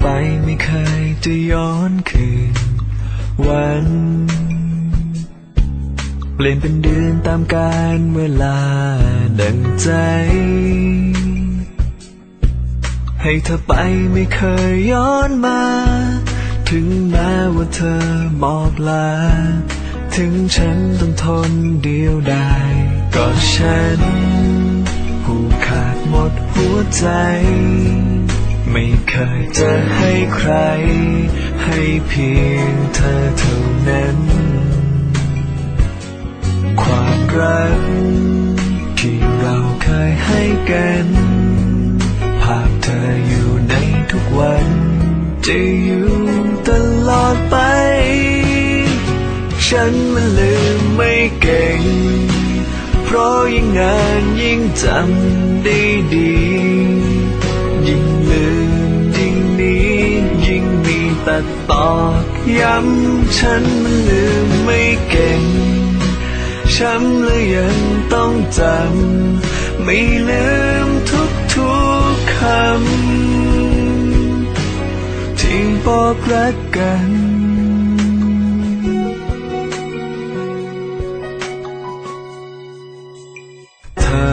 ไปไม่เคยจะย้อนคืน วัน เปลี่ยนเป็นเดือนตามกาลเวลาดังใจ ให้เธอไปไม่เคยย้อนมา ถึงแม้ว่าเธอบอกลา ถึงฉันต้องทนเดียวดายก็ฉัน ผูกขาดหมดหัวใจ ยจะให้ใคร ให้เพียงเธอเท่านั้น ความรักที่เราเคยให้กัน ภาพเธออยู่ในทุกวัน จะอยู่ตลอดไป ฉันมันลืมไม่เก่ง เพราะยิ่งนานยิ่งจำได้ดี มีแต่ตอกย้ำฉันมันลืมไม่เก่ง ช้ำและยังต้องจำ ไม่ลืมทุกทุกๆคำ ที่บอกรักกันเธอ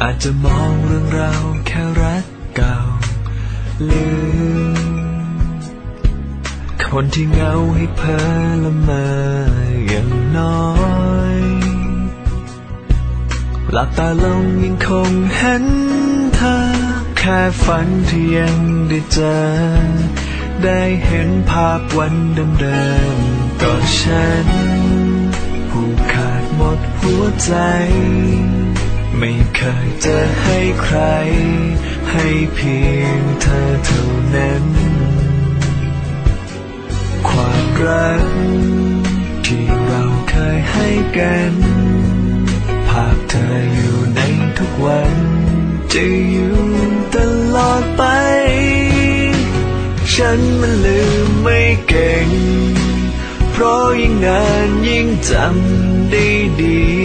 อาจจะมองเรื่องราวแค่รัก ลืม คนที่เงาให้เพอละเมออย่างน้อยหลับตาลงยังคงเห็นเธอ แค่ฝันที่ยังได้เจอ ได้เห็นภาพวันเดิมๆก็ฉัน ผูกขาดหมดหัวใจ ไม่เคยจะให้ใคร ให้เพียงเธอเท่านั้น ความรักที่เราเคยให้กัน ภาพเธออยู่ในทุกวัน จะอยู่ตลอดไป ฉันมันลืมไม่เก่ง เพราะยิ่งนานยิ่งจำได้ดี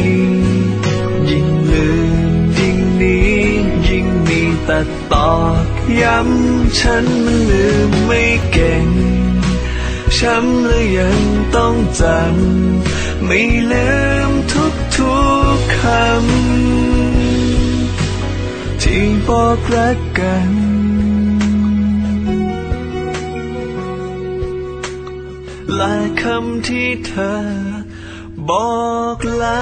ตอกย้ำฉันมันลืมไม่เก่ง ช้ำและยังต้องจำไม่ลืมทุกทุกๆคำ ที่บอกรักกันและคำที่เธอบอกลา